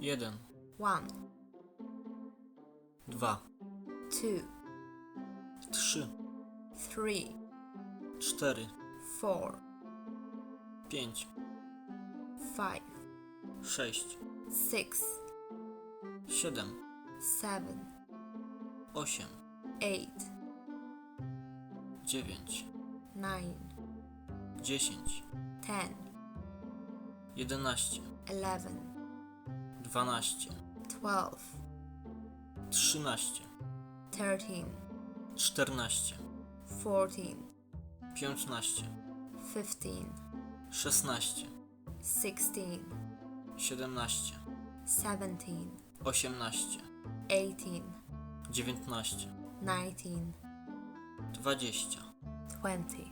jeden, one, dwa, two, trzy, three, cztery, four, pięć, five, sześć, six, siedem, seven, osiem, eight, dziewięć, nine, dziesięć, ten, jedenaście, eleven, dwanaście, twelve, trzynaście, thirteen, czternaście, fourteen, piętnaście, fifteen, szesnaście, sixteen, siedemnaście, seventeen, osiemnaście, eighteen, dziewiętnaście, nineteen, dwadzieścia, twenty,